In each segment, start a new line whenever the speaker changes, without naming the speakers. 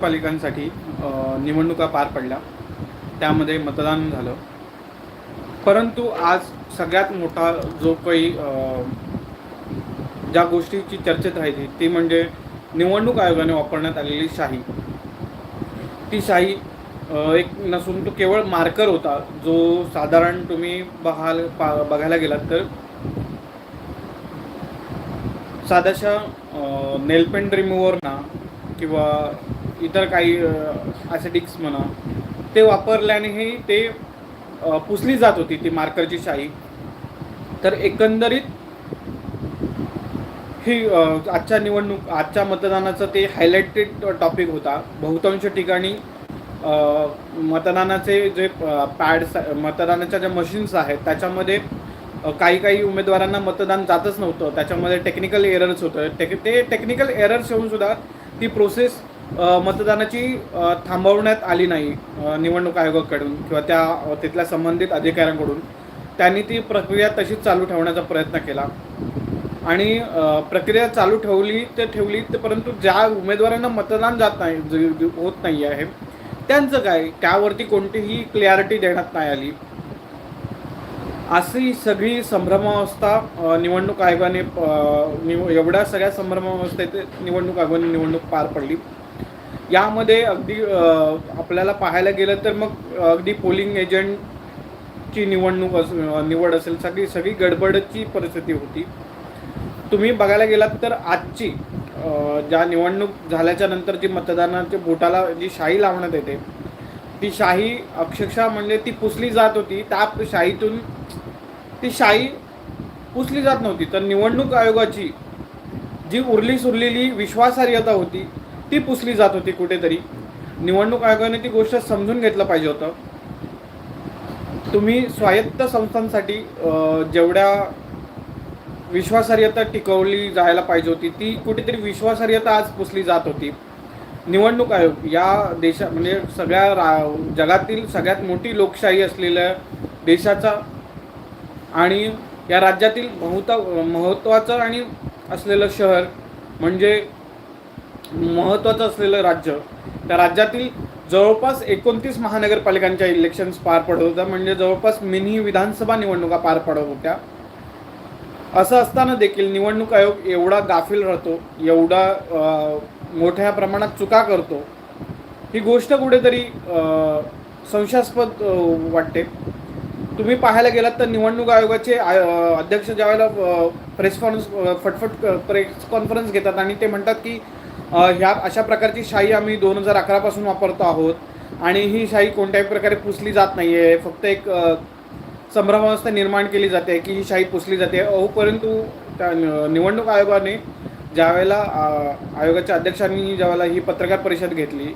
पालिकांसाठी निवडणुका पार पडल्या. त्यामध्ये मतदान झालं. परंतु आज सगळ्यात मोठा जो काही ज्या गोष्टीची चर्चेत राहिली ती म्हणजे निवडणूक आयोगाने वापरण्यात आलेली शाही. ती शाही एक नसून तो केवळ मार्कर होता. जो साधारण तुम्ही बघाल पा बघायला गेलात तर साध्याशा नेलपेंट रिमूव्हर ना किंवा इतर काही ॲसिडिक्स म्हणा ते वापरल्यानेही ते पुसली जात होती ती मार्करची शाई. तर एकंदरीत ही आजच्या निवडणूक आजच्या मतदानाचं ते हायलाइटेड टॉपिक होता. बहुतांश ठिकाणी मतदानाचे जे पॅड्स मतदानाच्या ज्या मशीन्स आहेत त्याच्यामध्ये काही काही उमेदवारांना मतदान जातच नव्हतं. त्याच्यामध्ये टेक्निकल एरर्स होतं. टेक ते टेक्निकल एरर्स येऊन सुद्धा ती प्रोसेस मतदानाची थांबवण्यात आली नाही निवडणूक आयोगाकडून किंवा त्या तिथल्या संबंधित अधिकाऱ्यांकडून. त्यांनी ती प्रक्रिया तशीच चालू ठेवण्याचा प्रयत्न केला. आणि प्रक्रिया चालू ठेवली तर ठेवली तर परंतु ज्या उमेदवारांना मतदान जात नाही होत नाही आहे त्यांचं काय? त्यावरती कोणतीही क्लॅरिटी देण्यात नाही आली. अशी सगळी संभ्रमावस्था निवडणूक आयोगाने निव एवढ्या सगळ्या संभ्रमावस्थेत निवडणूक आयोगाने निवडणूक पार पडली. यामध्ये अगदी आपल्याला पाहायला गेलं तर मग अगदी पोलिंग एजंटची निवडणूक अस निवड असेल सगळी सगळी गडबडची परिस्थिती होती. तुम्ही बघायला गेलात तर आजची ज्या निवडणूक झाल्याच्यानंतर जी मतदानाच्या बोटाला जी शाही लावण्यात येते ती शाही अक्षरशः म्हणजे ती पुसली जात होती. त्या शाहीतून ती शाही पुसली जात नव्हती. तर निवडणूक आयोगाची जी उरली सुरलेली विश्वासार्हता होती ती पुसली जात होती कुठेतरी. निवडणूक आयोगाने ती गोष्ट समजून घेतलं पाहिजे होतं. तुम्ही स्वायत्त संस्थांसाठी जेवढ्या विश्वासार्हता टिकवली जायला पाहिजे होती ती कुठेतरी विश्वासार्हता आज पुसली जात होती. निवडणूक आयोग या देशा म्हणजे सगळ्या रा जगातील सगळ्यात मोठी लोकशाही असलेल्या देशाचा आणि या राज्यातील बहुता महत्त्वाचं आणि असलेलं शहर म्हणजे महत्त्वाचं असलेलं राज्य त्या राज्यातील जवळपास एकोणतीस महानगरपालिकांच्या इलेक्शन्स पार पडत होत्या. म्हणजे जवळपास मिनी विधानसभा निवडणुका पार पडत होत्या. असं असताना देखील निवडणूक आयोग एवढा गाफील राहतो एवढा मोठ्या प्रमाणात चुका करतो. ही गोष्ट कुठेतरी संशयास्पद वाटते. तुम्ही पाहायला गेलात तर निवडणूक आयोगाचे अध्यक्ष ज्यावेळेला प्रेस कॉन्फरन्स फटफट प्रेस कॉन्फरन्स घेतात आणि ते म्हणतात की ह्या अशा प्रकारची शाही आम्ही दोन हजार अकरापासून वापरतो आहोत. आणि ही शाही कोणत्याही प्रकारे पुसली जात नाही आहे फक्त एक संभ्रमावस्था निर्माण केली जाते की ही शाही पुसली जाते. अहो परंतु त्या निवडणूक आयोगाने ज्यावेळेला आयोगाच्या अध्यक्षांनी ज्यावेळेला ही पत्रकार परिषद घेतली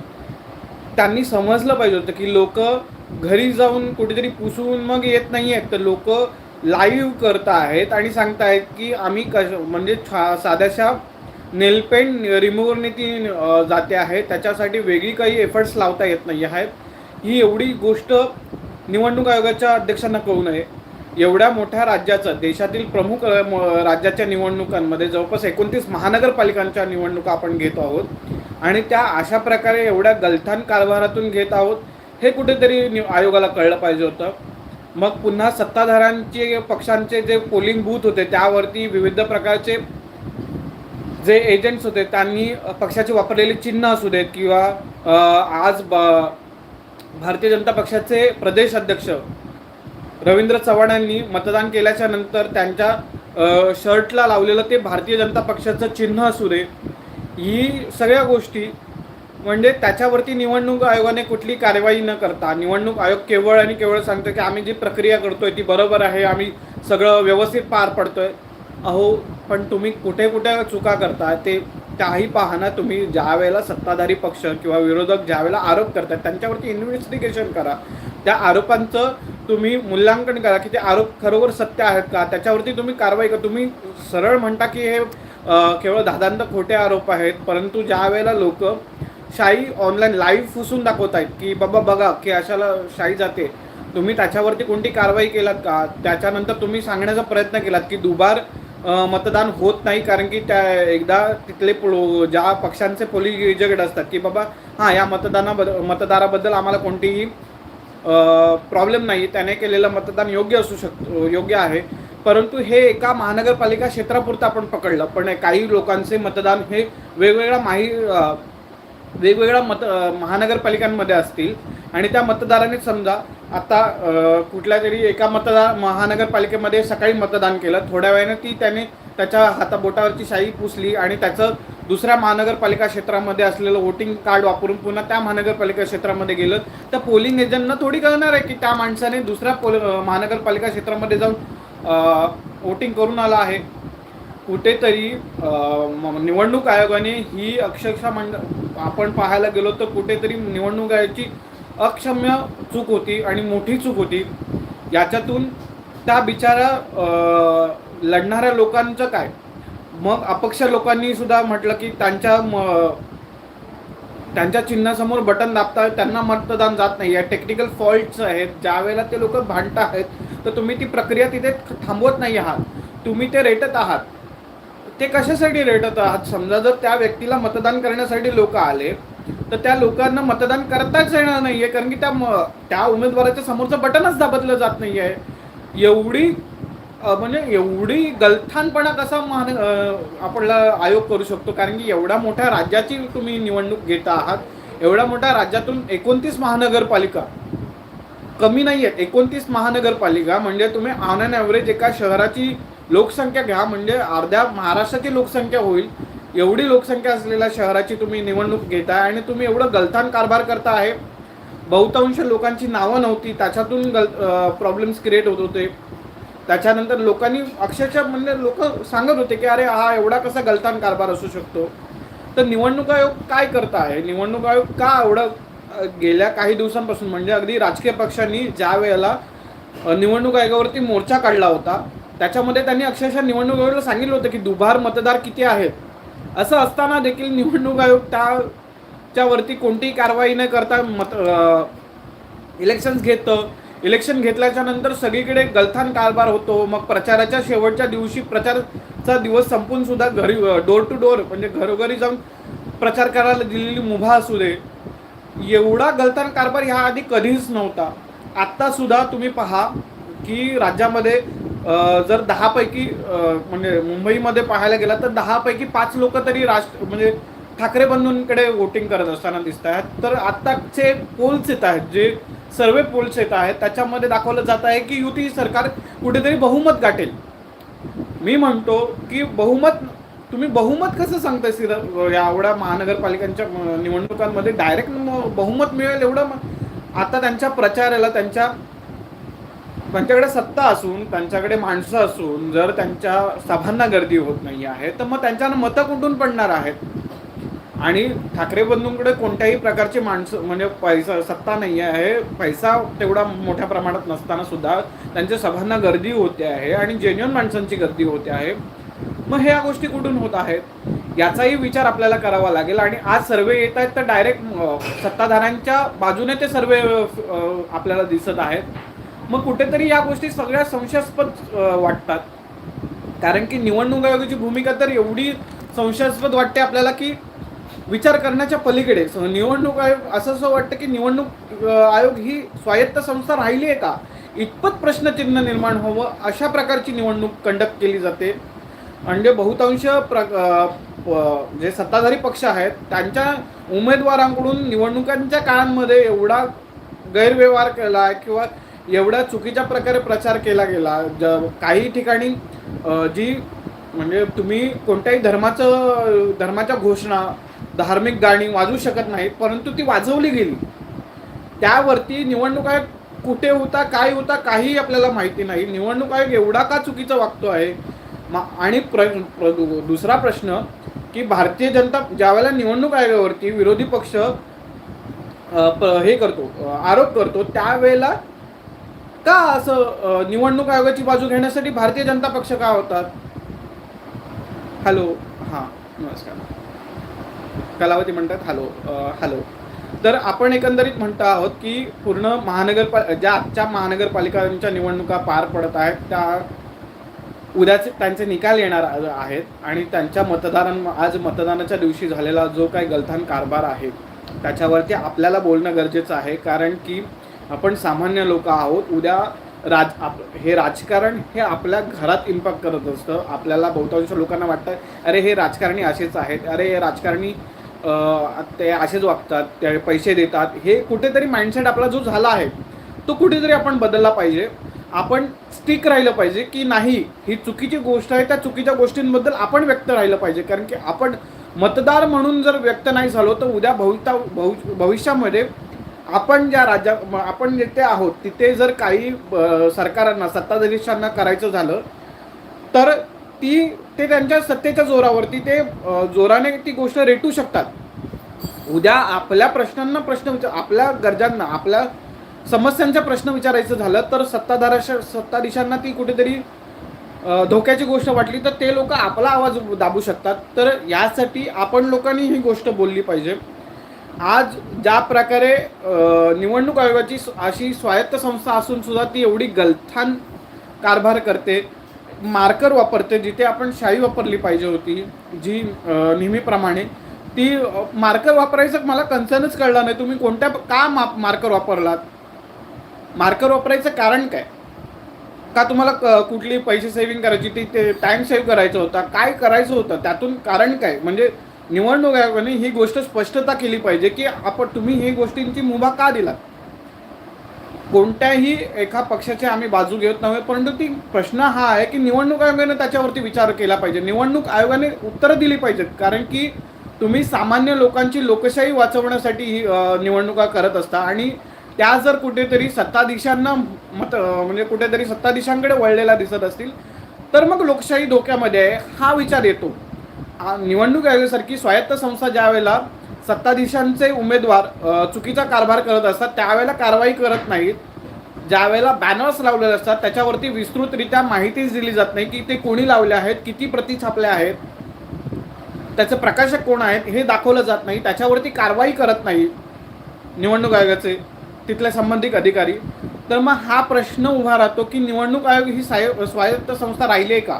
त्यांनी समजलं पाहिजे होतं की लोक घरी जाऊन कुठेतरी पुसून मग येत नाही आहेत तर लोक लाईव्ह करत आहेत आणि सांगतायत की आम्ही कश म्हणजे छा साध्याशा नेलपेंट रिमूव्हरने ती जाते आहे. त्याच्यासाठी वेगळी काही एफर्ट्स लावता येत नाही आहेत. ही एवढी गोष्ट निवडणूक आयोगाच्या अध्यक्षांना कळू नये. एवढ्या मोठ्या राज्याचं देशातील प्रमुख म- राज्याच्या निवडणुकांमध्ये जवळपास एकोणतीस महानगरपालिकांच्या निवडणुका आपण घेत आहोत. आणि त्या अशा प्रकारे एवढ्या गलथान कारभारातून घेत आहोत हे कुठेतरी नि- आयोगाला कळलं पाहिजे होतं. मग पुन्हा सत्ताधाऱ्यांचे पक्षांचे जे पोलिंग बूथ होते त्यावरती विविध प्रकारचे जे एजंट्स होते त्यांनी पक्षाचे पक्षाची वापरलेली चिन्ह असू देत किंवा आज ब भारतीय जनता पक्षाचे प्रदेश अध्यक्ष रवींद्र चव्हाण यांनी मतदान केल्याच्यानंतर त्यांच्या शर्टला लावलेलं ते भारतीय जनता पक्षाचं चिन्ह असू दे ही सगळ्या गोष्टी म्हणजे त्याच्यावरती निवडणूक आयोगाने कुठली कारवाई न करता निवडणूक आयोग केवळ आणि केवळ सांगतो की आम्ही जी प्रक्रिया करतोय ती बरोबर आहे आम्ही सगळं व्यवस्थित पार पडतोय अहो पण तुम्ही कुठे कुठे चुका करता ते त्याही पाहना तुम्ही ज्या वेळेला सत्ताधारी पक्ष किंवा विरोधक ज्या वेळेला आरोप करतात त्यांच्यावरती इन्व्हेस्टिगेशन करा. त्या आरोपांचं तुम्ही मूल्यांकन करा की ते आरोप खरोखर सत्य आहेत का? त्याच्यावरती तुम्ही कारवाई करा. तुम्ही सरळ म्हणता की हे केवळ दादांत खोटे आरोप आहेत परंतु ज्या वेळेला लोक शाही ऑनलाईन लाईव्ह फुसून दाखवत आहेत की बाबा बघा की अशाला शाही जाते तुम्ही त्याच्यावरती कोणती कारवाई केलात का? त्याच्यानंतर तुम्ही सांगण्याचा प्रयत्न केलात की दुबार मतदान होत नाही कारण की त्या एकदा तिथले ज्या पक्षांचे पोलीस एजंट असतात की बाबा हां या मतदानाबद्दल मतदाराबद्दल आम्हाला कोणतीही प्रॉब्लेम नाही त्याने केलेलं मतदान योग्य असू शकतो योग्य आहे. परंतु हे एका महानगरपालिका क्षेत्रापुरतं आपण पकडलं पण काही लोकांचे मतदान हे वेगवेगळ्या माही वेगवेगळ्या मत महानगरपालिकांमध्ये असतील. आणि त्या मतदाराने समजा आता कुठल्या तरी एका मतदार महानगरपालिकेमध्ये सकाळी मतदान केलं. थोड्या वेळाने ती त्याने त्याच्या हाताबोटावरची शाई पुसली आणि त्याचं दुसऱ्या महानगरपालिका क्षेत्रामध्ये असलेलं वोटिंग कार्ड वापरून पुन्हा त्या महानगरपालिका क्षेत्रामध्ये गेलं. तर पोलिंग एजंटना थोडी कळणार आहे की त्या माणसाने दुसऱ्या पोल महानगरपालिका क्षेत्रामध्ये जाऊन वोटिंग करून आला आहे. कुठेतरी म- निवडणूक आयोगाने ही अक्षरशः मंड आपण पाहायला गेलो तर कुठेतरी निवडणूक आयोगाची अक्षम्य चूक होती आणि मोठी चूक होती याच्यातून त्या बिचारा लढणाऱ्या लोकांचं काय? मग अपक्ष लोकांनी सुद्धा म्हटलं की त्यांच्या म- त्यांच्या चिन्हासमोर बटन दाबता त्यांना मतदान जात नाही. आहे टेक्निकल फॉल्ट्स आहेत ज्या वेळेला ते लोक भांडत आहेत तर तुम्ही ती प्रक्रिया तिथे थांबवत नाही आहात. तुम्ही ते रेटत आहात. ते कशासाठी रेटत आहात? समजा जर त्या व्यक्तीला मतदान करण्यासाठी लोक आले तर त्या लोकांना मतदान करताच येणार नाहीये कारण की त्या त्या उमेदवाराच्या समोरचं बटनच दाबतलं जात नाहीये. एवढी म्हणजे एवढी गलथानपणा कसा महान आपण आपला आयोग करू शकतो? कारण की एवढ्या मोठ्या राज्याची तुम्ही निवडणूक घेता आहात एवढ्या मोठ्या राज्यातून एकोणतीस महानगरपालिका कमी नाही आहेत एकोणतीस महानगरपालिका म्हणजे तुम्ही ऑन अँड ॲव्हरेज एका शहराची लोकसंख्या घ्या म्हणजे अर्ध्या महाराष्ट्राची लोकसंख्या होईल एवढी लोकसंख्या असलेल्या शहराची तुम्ही निवडणूक घेताय आणि तुम्ही एवढं गलथान कारभार करता आहे बहुतांश लोकांची नावं नव्हती. त्याच्यातून गल प्रॉब्लेम्स क्रिएट होत होते. त्याच्यानंतर लोकांनी अक्षरशः म्हणजे लोक सांगत होते की अरे हा एवढा कसा गलथान कारभार असू शकतो? तर निवडणूक आयोग काय करता आहे? निवडणूक आयोग का एवढं गेल्या काही दिवसांपासून म्हणजे अगदी राजकीय पक्षांनी ज्या वेळेला निवडणूक आयोगावरती मोर्चा काढला होता त्याच्यामध्ये त्यांनी अक्षरशः निवडणूक आयोगाला सांगितलं होतं की दुभार मतदार किती आहेत? असं असताना देखील निवडणूक आयोग त्याच्यावरती कोणतीही कारवाई न करता मत इलेक्शन्स घेतं. इलेक्शन घेतल्याच्या नंतर सगळीकडे गलथान कारभार होतो. मग प्रचाराच्या शेवटच्या दिवशी प्रचारचा दिवस संपून सुद्धा घरी डोर टू डोर म्हणजे घरोघरी जाऊन प्रचार करायला दिलेली मुभा असू दे. एवढा गलथान कारभार ह्या आधी कधीच नव्हता. आत्ता सुद्धा तुम्ही पहा की राज्यामध्ये जर दहापैकी म्हणजे मुंबईमध्ये पाहायला गेला तर दहापैकी पाच लोक तरी राष्ट्र म्हणजे ठाकरे बंधूंकडे वोटिंग करत असताना दिसत आहेत. तर आत्ताचे पोल्स येत आहेत जे सर्वे पोल्स येत आहेत त्याच्यामध्ये दाखवलं जात आहे की युती सरकार कुठेतरी बहुमत गाठेल. मी म्हणतो की बहुमत तुम्ही बहुमत कसं सांगताय सिर या एवढ्या महानगरपालिकांच्या निवडणुकांमध्ये? डायरेक्ट बहुमत मिळेल एवढं आता त्यांच्या प्रचाराला त्यांच्या त्यांच्याकडे सत्ता असून त्यांच्याकडे माणसं असून जर त्यांच्या सभांना गर्दी होत नाही आहे तर मग त्यांच्यानं मतं कुठून पडणार आहेत? आणि ठाकरे बंधूंकडे कोणत्याही प्रकारची माणसं म्हणजे पैसा सत्ता नाही आहे पैसा तेवढा मोठ्या प्रमाणात नसताना सुद्धा त्यांच्या सभांना गर्दी होते आहे आणि जेन्युअन माणसांची गर्दी होते आहे. मग ह्या गोष्टी कुठून होत आहेत? याचाही विचार आपल्याला करावा लागेल. आणि आज सर्वे येत आहेत तर डायरेक्ट सत्ताधाऱ्यांच्या बाजूने ते सर्वे आपल्याला दिसत आहेत. मग कुठेतरी या गोष्टी सगळ्या संशयास्पद वाटतात. कारण की निवडणूक आयोगाची भूमिका तर एवढी संशयास्पद वाटते आपल्याला की विचार करण्याच्या पलीकडे. स- निवडणूक आयोग असं असं वाटतं की निवडणूक आयोग ही स्वायत्त संस्था राहिली आहे का? इतपत प्रश्नचिन्ह निर्माण व्हावं अशा प्रकारची निवडणूक कंडक्ट केली जाते. म्हणजे बहुतांश प्र जे सत्ताधारी पक्ष आहेत त्यांच्या उमेदवारांकडून निवडणुकांच्या काळांमध्ये एवढा गैरव्यवहार केला आहे किंवा एवढा चुकीच्या प्रकारे प्रचार केला गेला. ज काही ठिकाणी जी म्हणजे तुम्ही कोणत्याही धर्माचं धर्माच्या घोषणा धार्मिक गाणी वाजवू शकत नाही परंतु ती वाजवली गेली. त्यावरती निवडणूक आयोग कुठे होता काय होता काही आपल्याला माहिती नाही. निवडणूक आयोग एवढा का चुकीचा वागतो आहे? मा- आणि प्र, प्र दुसरा प्रश्न की भारतीय जनता ज्यावेळेला निवडणूक आयोगावरती विरोधी पक्ष हे करतो आरोप करतो त्यावेळेला का असं निवडणूक आयोगाची बाजू घेण्यासाठी भारतीय जनता पक्ष का होतात? हॅलो हां नमस्कार. कलावती म्हणतात हॅलो हॅलो तर आपण एकंदरीत म्हणतो आहोत की पूर्ण महानगरपा ज्या आजच्या महानगरपालिकांच्या निवडणुका पार पडत आहेत त्या उद्याचे त्यांचे निकाल येणार आहेत आणि त्यांच्या मतदारां आज मतदानाच्या दिवशी झालेला जो काही गलथान कारभार आहे त्याच्यावरती आपल्याला बोलणं गरजेचं आहे. कारण की आपण सामान्य लोक आहोत उद्या राज आप हे राजकारण हे आपल्या घरात इम्पॅक्ट करत असतं. आपल्याला बहुतांश लोकांना वाटतं अरे हे राजकारणी असेच आहेत अरे हे राजकारणी ते असेच वागतात ते पैसे देतात. हे कुठेतरी माइंडसेट आपला जो झाला आहे तो कुठेतरी आपण बदलला पाहिजे. आपण स्टिक राहिलं पाहिजे की नाही ही चुकीची गोष्ट आहे त्या चुकीच्या गोष्टींबद्दल आपण व्यक्त राहिलं पाहिजे. कारण की आपण मतदार म्हणून जर व्यक्त नाही झालो तर उद्या भविता भवि भविष्यामध्ये आपण ज्या राज्या आपण जिथे आहोत तिथे जर काही सरकारांना सत्ताधीशांना करायचं झालं तर ती ते त्यांच्या सत्तेच्या जोरावरती ते जोराने ती गोष्ट रेटू शकतात. उद्या आपल्या प्रश्नांना प्रश्न विचार आपल्या गरजांना आपल्या समस्यांचा प्रश्न विचारायचं झालं तर सत्ताधाराशा सत्ताधीशांना ती कुठेतरी धोक्याची गोष्ट वाटली तर ते लोक आपला आवाज दाबू शकतात. तर यासाठी आपण लोकांनी ही गोष्ट बोलली पाहिजे. आज ज्या प्रकारे निवडणूक आयोगाची अशी स्वायत्त संस्था असून सुद्धा ती एवढी गलथान कारभार करते मार्कर वापरते जिथे आपण शाई वापरली पाहिजे होती जी नेहमीप्रमाणे ती मार्कर वापरायचं मला कन्सर्नच कळला नाही. तुम्ही कोणत्या का मा मार्कर वापरलात? मार्कर वापरायचं कारण काय? का तुम्हाला क- कुठली पैसे सेव्हिंग करायची ती ते टाईम सेव्ह करायचा होता काय करायचं होतं त्यातून कारण काय? म्हणजे निवडणूक आयोगाने ही गोष्ट स्पष्टता केली पाहिजे की आपण तुम्ही ही गोष्टींची मुभा का दिलात? कोणत्याही एका पक्षाची आम्ही बाजू घेत नव्हे परंतु ती प्रश्न हा आहे की निवडणूक आयोगाने त्याच्यावरती विचार केला पाहिजे. निवडणूक आयोगाने उत्तरं दिली पाहिजेत कारण की तुम्ही सामान्य लोकांची लोकशाही वाचवण्यासाठी ही निवडणुका करत असता आणि त्या जर कुठेतरी सत्ताधीशांना मत म्हणजे कुठेतरी सत्ताधीशांकडे वळलेला दिसत असतील तर मग लोकशाही धोक्यामध्ये आहे हा विचार येतो. निवडणूक आयोगासारखी स्वायत्त संस्था ज्या वेळेला सत्ताधीशांचे उमेदवार चुकीचा कारभार करत असतात त्यावेळेला कारवाई करत नाहीत. ज्या वेळेला बॅनर्स लावलेले असतात त्याच्यावरती विस्तृतरित्या माहितीच दिली जात नाही की ते कोणी लावले आहेत किती प्रती छापल्या आहेत त्याचे प्रकाशक कोण आहेत हे दाखवलं जात नाही त्याच्यावरती कारवाई करत नाही निवडणूक आयोगाचे तिथले संबंधित अधिकारी. तर मग हा प्रश्न उभा राहतो की निवडणूक आयोग ही साय स्वायत्त संस्था राहिली आहे का?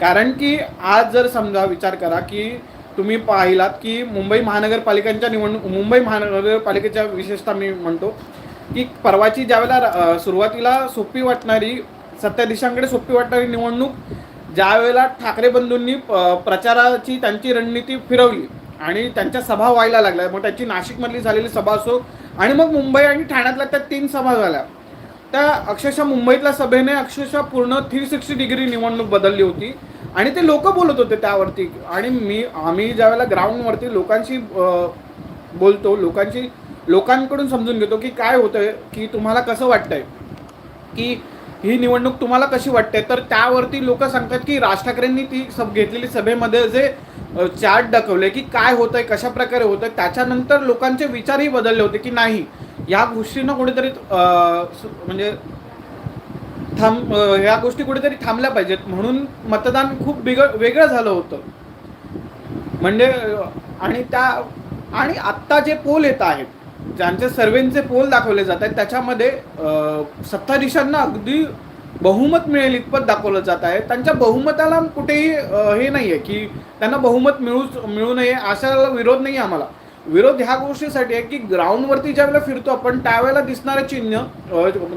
कारण की आज जर समजा विचार करा की तुम्ही पाहिलात की मुंबई महानगरपालिकांच्या निवडणूक मुंबई महानगरपालिकेच्या विशेषतः मी म्हणतो की परवाची ज्यावेळेला सुरुवातीला सोपी वाटणारी सत्ताधीशांकडे सोपी वाटणारी निवडणूक ज्यावेळेला ठाकरे बंधूंनी प्रचाराची त्यांची रणनीती फिरवली आणि त्यांच्या सभा व्हायला लागल्या मग त्याची नाशिकमधली झालेली सभा असो आणि मग मुंबई आणि ठाण्यातल्या त्या तीन सभा झाल्या त्या अक्षरशः मुंबईतल्या सभेने अक्षरशः पूर्ण थ्री सिक्स्टी डिग्री निवडणूक बदलली होती. आणि ते लोक बोलत होते त्यावरती. आणि मी आम्ही ज्यावेळेला ग्राउंडवरती लोकांशी बोलतो लोकांशी लोकांकडून समजून घेतो की काय होतंय की तुम्हाला कसं वाटतंय? की ही निवडणूक तुम्हाला कशी वाटते? तर त्यावरती लोक सांगतात की राज ठाकरेंनी ती सब घेतलेली सभेमध्ये जे चार्ट दाखवले की काय होतंय कशा प्रकारे होतंय त्याच्यानंतर लोकांचे विचारही बदलले होते की नाही. या गोष्टींना कुठेतरी म्हणजे थांब या ह्या गोष्टी कुठेतरी थांबल्या पाहिजेत. म्हणून मतदान खूप बिघड वेगळं झालं होतं. म्हणजे आणि त्या आणि आत्ता जे पोल येत आहेत ज्यांचे सर्वेंचे पोल दाखवले जात आहेत त्याच्यामध्ये सत्ताधीशांना अगदी बहुमत मिळेल इतपत दाखवलं जात आहे. त्यांच्या बहुमताला कुठेही हे नाही आहे की त्यांना बहुमत मिळूच मिळू नये असा विरोध नाही आहे आम्हाला. विरोध ह्या गोष्टीसाठी आहे की ग्राउंडवरती ज्या वेळेला फिरतो आपण त्यावेळेला दिसणारं चिन्ह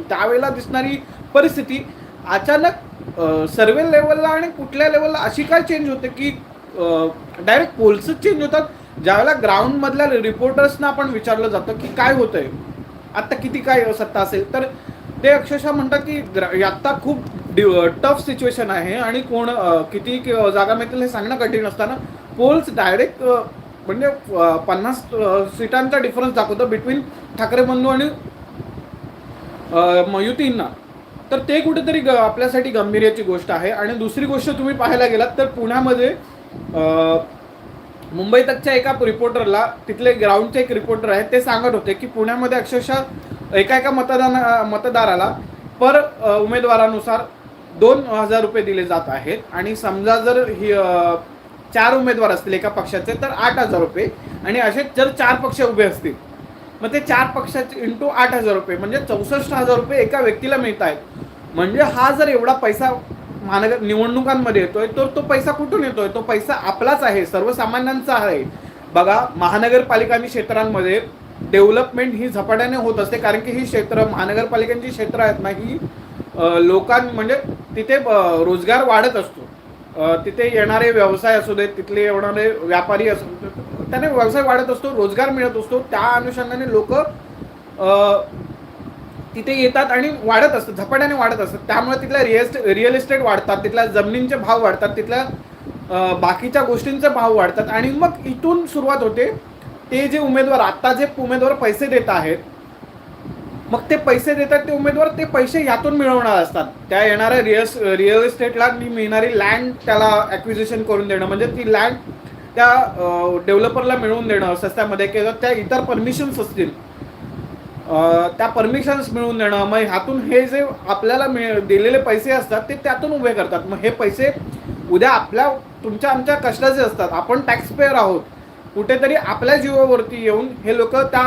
त्यावेळेला दिसणारी परिस्थिती अचानक सर्वे लेवलला आणि कुठल्या लेवलला अशी काय चेंज होते की डायरेक्ट पोल्सच चेंज होतात? ज्यावेळेला ग्राउंडमधल्या रिपोर्टर्सना आपण विचारलं जातं की काय होतंय? आत्ता किती काय सत्ता असेल? तर ते अक्षरशः म्हणतात की आत्ता खूप टफ सिच्युएशन आहे आणि कोण किती जागा मिळतील हे सांगणं कठीण असताना पोल्स डायरेक्ट म्हणजे पन्नास सीटांचा डिफरन्स दाखवतो बिटवीन ठाकरे बंधू आणि युतींना. तर ते कुठेतरी ग आपल्यासाठी गंभीर्याची गोष्ट आहे. आणि दुसरी गोष्ट तुम्ही पाहायला गेलात तर पुण्यामध्ये मुंबई तकच्या एका रिपोर्टरला तिथले ग्राउंडचे एक रिपोर्टर आहेत ते सांगत होते की पुण्यामध्ये अक्षरशः एका एका मतदान मतदाराला पर उमेदवारानुसार दोन हजार रुपये दिले जात आहेत. आणि समजा जर ही चार उमेदवार असतील एका पक्षाचे तर आठ हजार रुपये. आणि असे जर चार पक्ष उभे असतील मग ते चार पक्षाचे इंटू आठ हजार रुपये म्हणजे चौसष्ट हजार रुपये एका व्यक्तीला मिळत आहेत. म्हणजे हा जर एवढा पैसा महानगर निवडणुकांमध्ये येतोय तर तो पैसा कुठून येतोय? तो पैसा आपलाच आहे सर्वसामान्यांचा आहे. बघा महानगरपालिका आणि क्षेत्रांमध्ये डेव्हलपमेंट ही झपाट्याने होत असते कारण की ही क्षेत्र महानगरपालिकांची क्षेत्र आहेत ना ही लोकां म्हणजे तिथे रोजगार वाढत असतो. तिथे येणारे व्यवसाय असू देत तिथले येणारे व्यापारी असू देत त्याने व्यवसाय वाढत असतो रोजगार मिळत असतो. त्या अनुषंगाने लोक तिथे येतात आणि वाढत असतात झपाट्याने वाढत असतात. त्यामुळे तिथल्या रिएस्ट रिअल इस्टेट वाढतात तिथल्या जमिनींचे भाव वाढतात तिथल्या बाकीच्या गोष्टींचे भाव वाढतात. आणि मग इथून सुरुवात होते. ते जे उमेदवार आत्ता जे उमेदवार पैसे देत आहेत मग ते पैसे देतात ते उमेदवार ते पैसे यातून मिळवणार असतात. त्या येणाऱ्या रिअल रिअल इस्टेटला मिळणारी लँड त्याला ॲक्विजिशन करून देणं म्हणजे ती लँड त्या डेव्हलपरला मिळवून देणं सस्त्यामध्ये किंवा त्या इतर परमिशन्स असतील. त्या परमिशन्स मिळवून देणं मग ह्यातून हे जे आपल्याला मिळ दिलेले पैसे असतात ते त्यातून उभे करतात. मग हे पैसे उद्या आपल्या तुमच्या आमच्या कष्टाचे असतात. आपण टॅक्स पेअर आहोत. कुठेतरी आपल्या जीवावरती येऊन हे लोक त्या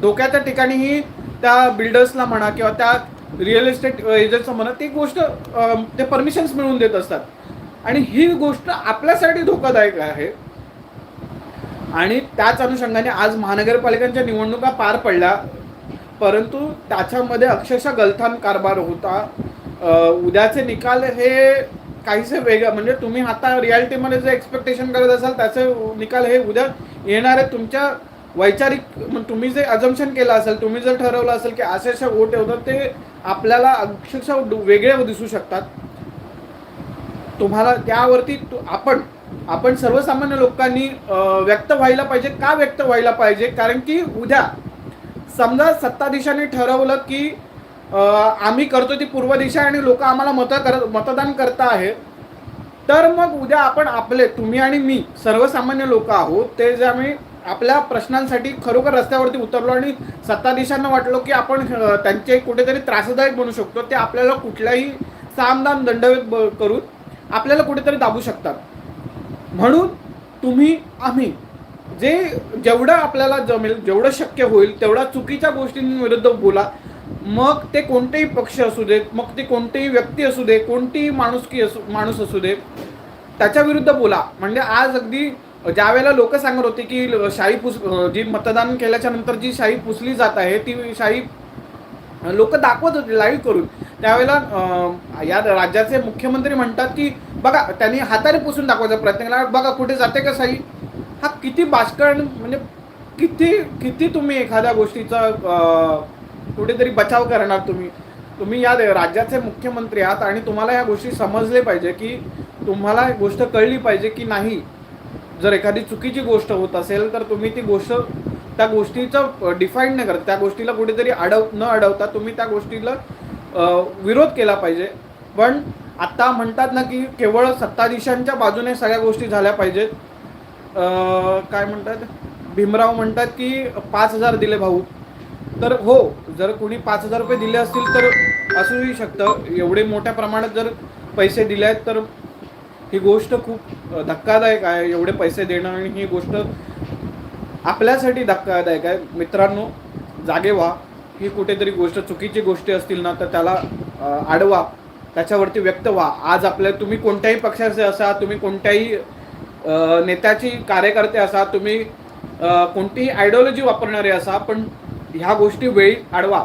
धोक्याच्या ठिकाणीही त्या बिल्डर्सला म्हणा किंवा त्या रिअल इस्टेट एजंट्सला म्हणा ती गोष्ट ते परमिशन्स मिळवून देत असतात. आणि ही गोष्ट आपल्यासाठी धोकादायक आहे. आणि त्याच अनुषंगाने आज महानगरपालिकांच्या निवडणुका पार पडल्या. परंतु त्याच्यामध्ये अक्षरशः गलथान कारभार होता. उद्याचे निकाल हे काहीसे वेगळं म्हणजे तुम्ही आता रियालिटीमध्ये जे एक्सपेक्टेशन करत असाल त्याचे निकाल हे उद्या येणारे तुमच्या वैचारिक मग तुम्ही जे अजम्पन केलं असेल तुम्ही जर ठरवलं असेल की असे अशा वोट होतात ते आपल्याला अक्षरशः वेगळे दिसू शकतात. तुम्हाला त्यावरती आपण आपण सर्वसामान्य लोकांनी व्यक्त व्हायला पाहिजे का व्यक्त व्हायला पाहिजे? कारण की उद्या समजा सत्ताधीशांनी ठरवलं की आम्ही करतो ती पूर्व दिशा आणि लोक आम्हाला मत कर मतदान करता आहे तर मग उद्या आपण आपले तुम्ही आणि मी सर्वसामान्य लोक आहोत ते जे आम्ही आपल्या प्रश्नांसाठी खरोखर रस्त्यावरती उतरलो आणि सत्ताधीशांना वाटलो की आपण त्यांचे कुठेतरी त्रासदायक बनू शकतो. ते आपल्याला कुठल्याही सामदाम दंडवेत करून आपल्याला कुठेतरी दाबू शकतात. म्हणून तुम्ही आम्ही जे जेवढं आपल्याला जमेल जेवढं शक्य होईल तेवढा चुकीच्या गोष्टींविरुद्ध बोला. मग ते कोणतेही पक्ष असू देत मग ते कोणतेही व्यक्ती असू दे कोणतीही माणुसकी असू माणूस असू दे त्याच्या विरुद्ध बोला. म्हणजे आज अगदी ज्या वेळेला लोक सांगत होते की शाही पुस जी मतदान केल्याच्यानंतर जी शाही पुसली जात आहे ती शाही लोक दाखवत होते लाईव्ह करून. त्यावेळेला या राज्याचे मुख्यमंत्री म्हणतात की बघा त्यांनी हाताने पुसून दाखवायचा प्रत्येकाला बघा कुठे जाते का शाही? हा किती बाष्करण म्हणजे किती किती तुम्ही एखाद्या गोष्टीचा कुठेतरी बचाव करणार तुम्ही? तुम्ही या राज्याचे मुख्यमंत्री आहात आणि तुम्हाला या गोष्टी समजले पाहिजे की तुम्हाला एक गोष्ट कळली पाहिजे की नाही. जर एखादी चुकीची गोष्ट होत असेल तर तुम्ही ती गोष्ट त्या गोष्टीचं डिफाईन नाही करत. त्या गोष्टीला कुठेतरी अडव न अडवता तुम्ही त्या गोष्टीला विरोध केला पाहिजे. पण आत्ता म्हणतात ना की केवळ सत्ताधीशांच्या बाजूने सगळ्या गोष्टी झाल्या पाहिजेत. काय म्हणतात? भीमराव म्हणतात की पाच हजार दिले भाऊ. तर हो जर कोणी पाच हजार रुपये दिले असतील तर असूही शकतं. एवढे मोठ्या प्रमाणात जर पैसे दिले आहेत तर ही गोष्ट खूप धक्कादायक आहे एवढे पैसे देणं आणि ही गोष्ट आपल्यासाठी धक्कादायक आहे. मित्रांनो जागे व्हा. ही कुठेतरी गोष्ट चुकीची गोष्टी असतील ना तर त्याला आडवा त्याच्यावरती व्यक्त व्हा. आज आपल्या तुम्ही कोणत्याही पक्षाचे असा तुम्ही कोणत्याही नेत्याची कार्यकर्ते असा तुम्ही कोणतीही आयडिओलॉजी वापरणारे असा पण ह्या गोष्टी वेळी आडवा.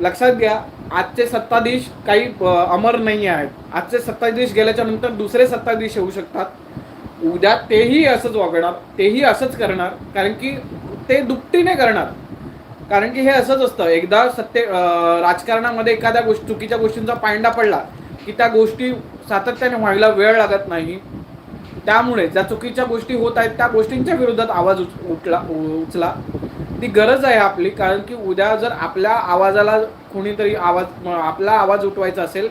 लक्षात घ्या आजचे सत्ताधीश काही अमर नाही आहेत. आजचे सत्ताधीश गेल्याच्यानंतर दुसरे सत्ताधीश येऊ शकतात. उद्या तेही असंच वागणार तेही असंच करणार कारण की ते दुपटीने करणार. कारण की हे असंच असतं. एकदा सत्य राजकारणामध्ये एखाद्या गोष्टी चुकीच्या गोष्टींचा पायंडा पडला की त्या गोष्टी सातत्याने व्हायला वेळ लागत नाही. त्यामुळे ज्या चुकीच्या गोष्टी होत आहेत त्या गोष्टींच्या विरोधात आवाज उच- उठला उचला. ती गरज आहे आपली कारण की उद्या जर आपल्या आवाजाला कोणीतरी आवाज आपला आवाज उठवायचा असेल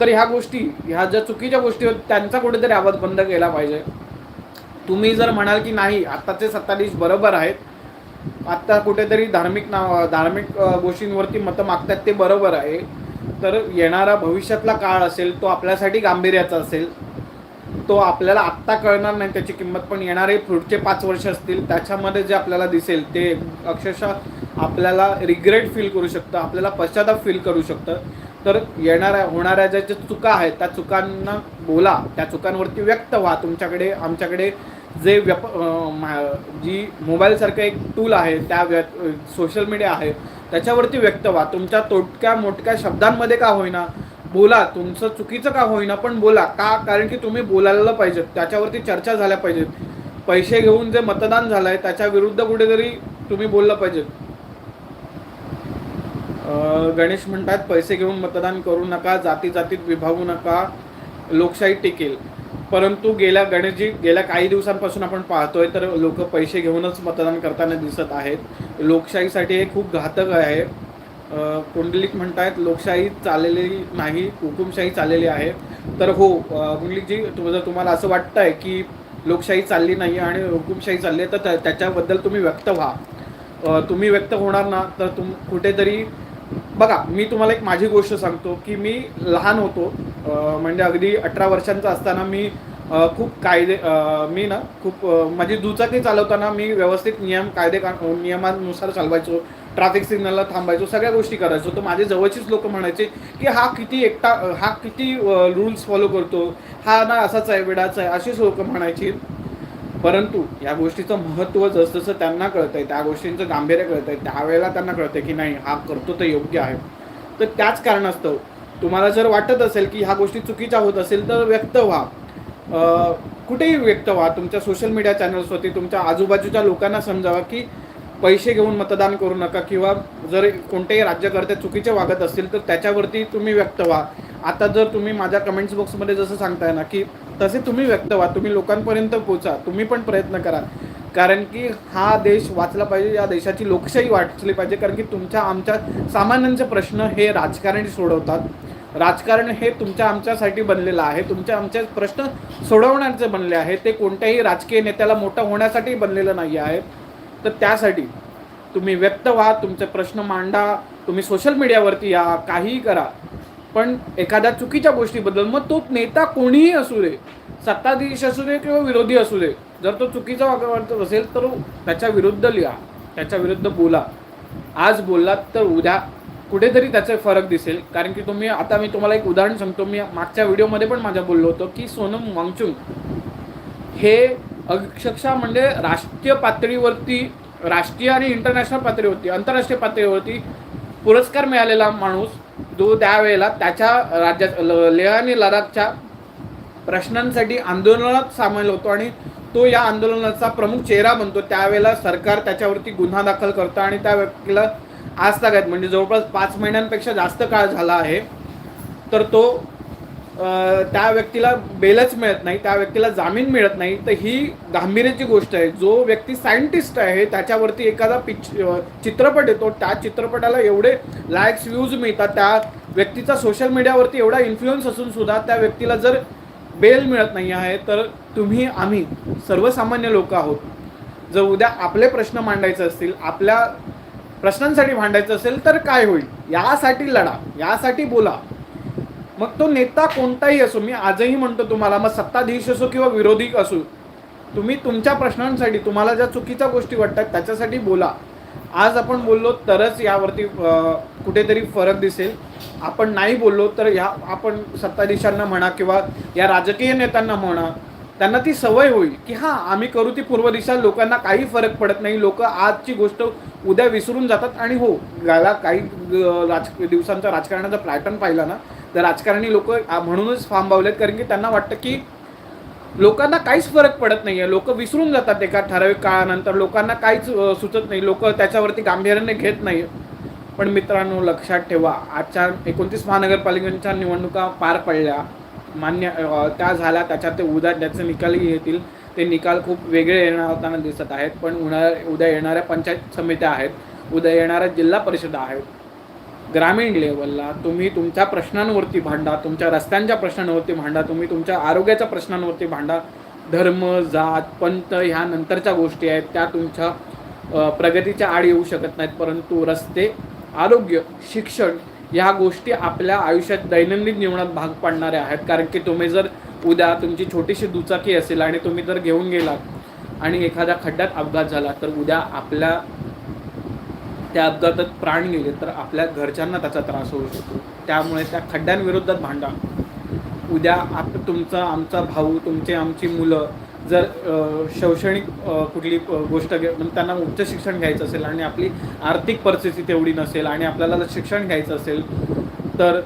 तर ह्या गोष्टी ह्या ज्या चुकीच्या गोष्टी आहेत त्यांचा कुठेतरी आवाज बंद केला पाहिजे. तुम्ही जर म्हणाल की नाही आत्ताचे सत्ताधीश बरोबर आहेत आत्ता कुठेतरी धार्मिक नाव धार्मिक गोष्टींवरती मतं मागतात ते बरोबर आहे तर येणारा भविष्यातला काळ असेल तो आपल्यासाठी गांभीर्याचा असेल तो आपल्याला आत्ता कळणार नाही त्याची किंमत पण येणारे पुढचे पाच वर्ष असतील. त्याच्यामध्ये जे आपल्याला दिसेल ते अक्षरशः आपल्याला रिग्रेट फील करू शकतं आपल्याला पश्चाताप फील करू शकतं. तर येणाऱ्या होणाऱ्या ज्या ज्या चुका आहेत त्या चुकांना बोला. त्या चुकांवरती व्यक्त व्हा. तुमच्याकडे आमच्याकडे जे व्यप मा- जी मोबाईलसारखं एक टूल आहे त्या व्य सोशल मीडिया आहे त्याच्यावरती व्यक्त व्हा. तुमच्या तोटक्या मोठक्या शब्दांमध्ये का होईना बोला तुमचं चुकीचं का होईना पण बोला. का? कारण की तुम्ही बोलायला पाहिजेत. त्याच्यावरती चर्चा झाल्या पाहिजेत. पैसे घेऊन जे मतदान झालंय त्याच्या विरुद्ध कुठेतरी तुम्ही बोललं पाहिजे गणेश म्हणतात पैसे घेऊन मतदान करू नका जाती जातीत विभागू नका लोकशाही टिकेल. परंतु गेल्या गणेशजी गेल्या काही दिवसांपासून आपण पाहतोय तर लोक पैसे घेऊनच मतदान करताना दिसत आहेत. लोकशाहीसाठी हे खूप घातक आहे. अं, कुंडलिक म्हणतायत लोकशाही चाललेली नाही हुकुमशाही चाललेली आहे. तर हो अं, कुंडलिकजी तुम जर तुम्हाला असं वाटतंय की लोकशाही चालली नाही आणि हुकुमशाही चालली आहे तर त्या- त्याच्याबद्दल तुम्ही व्यक्त व्हा. तुम्ही व्यक्त होणार ना तर तुम कुठेतरी बघा मी तुम्हाला एक माझी गोष्ट सांगतो की मी लहान होतो. म्हणजे अगदी अठरा वर्षांचा असताना मी खूप कायदे मी ना खूप माझी दुचाकी चालवताना मी व्यवस्थित नियम कायदे का नियमानुसार चालवायचो. ट्रॅफिक सिग्नलला थांबायचो सगळ्या गोष्टी करायचो. तर माझे जवळचीच लोक म्हणायचे की हा किती एकटा हा किती रूल्स फॉलो करतो? हा ना असाच आहे वेडाचा आहे अशीच लोक म्हणायची. परंतु या गोष्टीचं महत्त्व जसजसं त्यांना कळतंय त्या गोष्टींचं गांभीर्य कळतंय त्यावेळेला त्यांना कळतं की नाही हा करतो तर योग्य आहे. तर त्याच कारणास्तव तुम्हाला जर वाटत असेल की ह्या गोष्टी चुकीच्या होत असेल तर व्यक्त व्हा. कुठेही व्यक्त व्हा. तुमच्या सोशल मीडिया चॅनल्सवरती तुमच्या आजूबाजूच्या लोकांना समजावा की पैसे घेऊन मतदान करू नका किंवा जर कोणतेही राज्यकर्ते चुकीचे वागत असतील तर त्याच्यावरती तुम्ही व्यक्त व्हा. आता जर तुम्ही माझ्या कमेंट्स बॉक्समध्ये जसं सांगताय ना की तसे तुम्ही व्यक्त व्हा. तुम्ही लोकांपर्यंत पोचा तुम्ही पण प्रयत्न करा. कारण की हा देश वाचला पाहिजे या देशाची लोकशाही वाचली पाहिजे. कारण की तुमच्या आमच्या सामान्यांचे प्रश्न हे राजकारणी सोडवतात. राजकारण हे तुमच्या आमच्यासाठी बनलेलं आहे. तुमच्या आमचे प्रश्न सोडवण्याचे बनले आहे. ते कोणत्याही राजकीय नेत्याला मोठं होण्यासाठी बनलेलं नाही आहे. तर त्यासाठी तुम्ही व्यक्त व्हा तुमचे प्रश्न मांडा तुम्ही सोशल मीडियावरती या काहीही करा. पण एखाद्या चुकीच्या गोष्टीबद्दल मग तो नेता कोणीही असू दे सत्ताधीश असू दे किंवा विरोधी असू दे जर तो चुकीचा वागत असेल तर त्याच्या विरुद्ध लिहा त्याच्या विरुद्ध बोला. आज बोललात तर उद्या कुठेतरी त्याचे फरक दिसेल. कारण की तुम्ही आता मी तुम्हाला एक उदाहरण सांगतो. मी मागच्या व्हिडिओमध्ये पण माझ्या बोललो होतो की सोनम वांगचुंग हे अक्षरशः म्हणजे राष्ट्रीय पातळीवरती राष्ट्रीय आणि इंटरनॅशनल पातळीवरती आंतरराष्ट्रीय पातळीवरती पुरस्कार मिळालेला माणूस जो त्यावेळेला त्याच्या राज्यात ल- लेह आणि लडाखच्या प्रश्नांसाठी आंदोलनात सामील होतो आणि तो या आंदोलनाचा प्रमुख चेहरा बनतो. त्यावेळेला सरकार त्याच्यावरती गुन्हा दाखल करतं आणि त्या व्यक्तीला आज तागायत म्हणजे जवळपास पाच महिन्यांपेक्षा जास्त काळ झाला आहे. तर तो त्या व्यक्तीला बेलच मिळत नाही त्या व्यक्तीला जामीन मिळत नाही. तर ही गांभीर्याची गोष्ट आहे. जो व्यक्ती सायंटिस्ट आहे त्याच्यावरती एखादा पिच चित्रपट येतो त्या चित्रपटाला एवढे लाईक्स व्ह्यूज मिळतात त्या व्यक्तीचा सोशल मीडियावरती एवढा इन्फ्लुएन्स असून सुद्धा त्या व्यक्तीला जर बेल मिळत नाही आहे तर तुम्ही आम्ही सर्वसामान्य लोक आहोत. जर उद्या आपले प्रश्न मांडायचे असतील आपल्या प्रश्नांसाठी भांडायचं असेल तर काय होईल? यासाठी लढा यासाठी बोला. मग तो नेता कोणताही असो मी आजही म्हणतो तुम्हाला मग सत्ताधीश असो किंवा विरोधी असो तुम्ही तुमच्या प्रश्नांसाठी तुम्हाला ज्या चुकीच्या गोष्टी वाटतात त्याच्यासाठी बोला. आज आपण बोललो तरच यावरती कुठेतरी फरक दिसेल. आपण नाही बोललो तर ह्या आपण सत्ताधीशांना म्हणा किंवा या राजकीय नेत्यांना म्हणा त्यांना ती सवय होईल की हां आम्ही करू ती पूर्व दिशा लोकांना काही फरक पडत नाही लोक आजची गोष्ट उद्या विसरून जातात आणि हो याला काही राज दिवसांचा राजकारणाचा पॅटर्न पाहिला ना तर राजकारणी लोक म्हणूनच फांबावलेत कारण की त्यांना वाटतं की लोकांना काहीच फरक पडत नाही आहे लोक विसरून जातात एका ठराविक काळानंतर लोकांना काहीच सुचत नाही लोक त्याच्यावरती गांभीर्याने घेत नाही पण मित्रांनो लक्षात ठेवा आजच्या एकोणतीस महानगरपालिकांच्या निवडणुका पार पडल्या. मान्य त्या झाला त्याच्यात ते उद्या त्याचे निकालही येतील ते निकाल खूप वेगळे येणार होताना दिसत आहेत. पण उन्हाळ्या उद्या येणाऱ्या पंचायत समित्या आहेत उद्या येणाऱ्या जिल्हा परिषदा आहेत. ग्रामीण लेवलला तुम्ही तुमच्या प्रश्नांवरती भांडा तुमच्या रस्त्यांच्या प्रश्नांवरती भांडा तुम्ही तुमच्या आरोग्याच्या प्रश्नांवरती भांडा. धर्म जात पंथ ह्या नंतरच्या गोष्टी आहेत त्या तुमच्या प्रगतीच्या आड येऊ शकत नाहीत. परंतु रस्ते आरोग्य शिक्षण ह्या गोष्टी आपल्या आयुष्यात दैनंदिन जीवनात भाग पाडणाऱ्या आहेत. कारण की तुम्ही जर उद्या तुमची छोटीशी दुचाकी असेल आणि तुम्ही जर घेऊन गेलात आणि एखाद्या खड्ड्यात अपघात झाला तर उद्या आपल्या त्या अपघातात प्राण गेले तर आपल्या घरच्यांना त्याचा त्रास होऊ शकतो. त्यामुळे त्या खड्ड्यांविरोधात भांडा. उद्या आप तुमचा आमचा भाऊ तुमचे आमची मुलं जर शैक्षणिक कुठली गोष्ट घे म्हणजे त्यांना उच्च शिक्षण घ्यायचं असेल आणि आपली आर्थिक परिस्थिती तेवढी नसेल आणि आपल्याला जर शिक्षण घ्यायचं असेल तर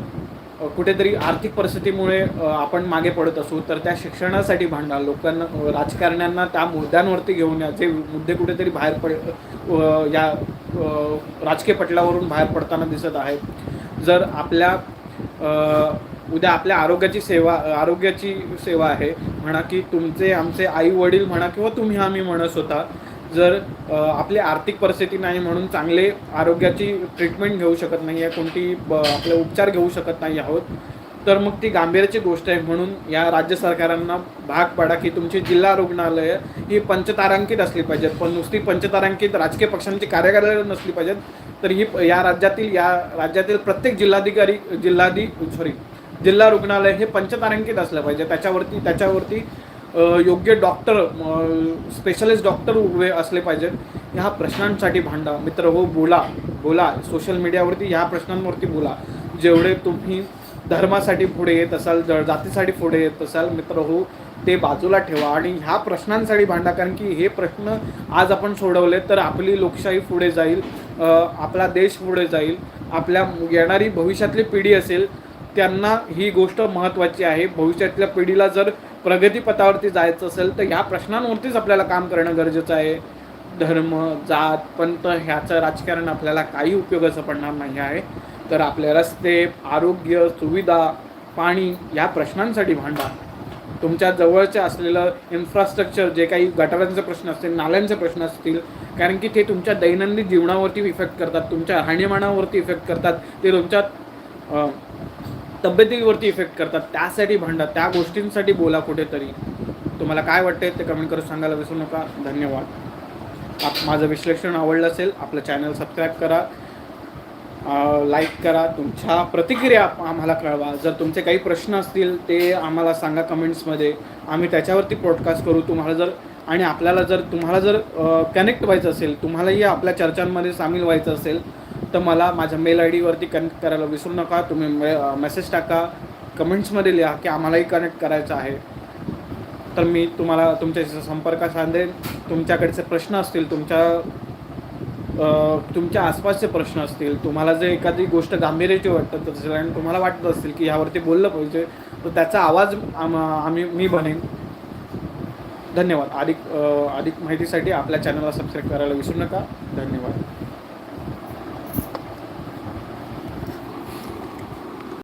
कुठेतरी आर्थिक परिस्थितीमुळे आपण मागे पडत असू तर त्या शिक्षणासाठी भांडणार लोकांना राजकारण्यांना त्या मुद्द्यांवरती घेऊन या जे मुद्दे कुठेतरी बाहेर पड या राजकीय पटलावरून बाहेर पडताना दिसत आहेत. जर आपल्या उद्या आपल्या आरोग्याची सेवा आरोग्याची सेवा आहे. म्हणा की तुमचे आमचे आई वडील म्हणा किंवा तुम्ही आम्ही म्हणत होता जर आपली आर्थिक परिस्थिती नाही म्हणून चांगले आरोग्याची ट्रीटमेंट घेऊ शकत नाही आहे कोणती ब- आपले उपचार घेऊ शकत नाही आहोत तर मग ती गांभीर्याची गोष्ट आहे. म्हणून या राज्य सरकारांना भाग पाडा की तुमची जिल्हा रुग्णालय ही पंचतारांकित असली पाहिजेत. पण नुसती पंचतारांकित राजकीय पक्षांची कार्यालय नसली पाहिजेत तर ही प- या राज्यातील या राज्यातील प्रत्येक जिल्हाधिकारी जिल्हाधि सॉरी जिल्हा रुग्णालय हे पंचतारांकित असलं पाहिजे. त्याच्यावरती त्याच्यावरती योग्य डॉक्टर स्पेशलिस्ट डॉक्टर उभे असले पाहिजेत. ह्या प्रश्नांसाठी भांडा. मित्र हो बोला. बोला. सोशल मीडियावरती ह्या प्रश्नांवरती बोला. जेवढे तुम्ही धर्मासाठी पुढे येत असाल ज- जातीसाठी पुढे येत असाल मित्र हो ते बाजूला ठेवा. आणि ह्या प्रश्नांसाठी भांडा. कारण की हे प्रश्न आज आपण सोडवले तर आपली लोकशाही पुढे जाईल. आपला देश पुढे जाईल. आपल्या येणारी भविष्यातली पिढी असेल त्यांना ही गोष्ट महत्त्वाची आहे. भविष्यातल्या पिढीला जर प्रगतीपथावरती जायचं असेल तर ह्या प्रश्नांवरतीच आपल्याला काम करणं गरजेचं आहे. धर्म जात पंत ह्याचं राजकारण आपल्याला काही उपयोगाचं पडणार नाही आहे. तर आपले रस्ते आरोग्य सुविधा पाणी या प्रश्नांसाठी भांडा. तुमच्या जवळचे असलेलं इन्फ्रास्ट्रक्चर जे काही गटारांचे प्रश्न असतील नाल्यांचे प्रश्न असतील कारण की ते तुमच्या दैनंदिन जीवनावरती इफेक्ट करतात तुमच्या राहणीमानावरती इफेक्ट करतात ते तुमच्या तब्येतीवरती इफेक्ट करतात. त्यासाठी भांडा त्या गोष्टींसाठी बोला कुठेतरी. तुम्हाला काय वाटते ते कमेंट करून सांगायला विसरू नका. धन्यवाद. आप माझं विश्लेषण आवडलं असेल आपलं चॅनल सबस्क्राईब करा. लाईक करा. तुमच्या प्रतिक्रिया आम्हाला कळवा. जर तुमचे काही प्रश्न असतील ते आम्हाला सांगा कमेंट्समध्ये आम्ही त्याच्यावरती पॉडकास्ट करू. तुम्हाला जर आणि आपल्याला जर तुम्हाला जर कनेक्ट व्हायचं असेल तुम्हालाही आपल्या चर्चांमध्ये सामील व्हायचं असेल तर मला माझ्या मेल आय डीवरती कनेक्ट करायला विसरू नका. तुम्ही मे मेसेज टाका. कमेंट्समध्ये लिहा की आम्हालाही कनेक्ट करायचं आहे. तर मी तुम्हाला तुमच्याशी संपर्क साधेन. तुमच्याकडचे प्रश्न असतील तुमच्या तुमच्या आसपासचे प्रश्न असतील तुम्हाला जे एखादी गोष्ट गांभीर्याची वाटतं तसेल आणि तुम्हाला वाटत असतील की ह्यावरती बोललं पाहिजे तर त्याचा आवाज आम आम्ही मी बनेन. धन्यवाद. अधिक अधिक माहितीसाठी आपल्या चॅनलला सबस्क्राईब करायला विसरू नका. धन्यवाद.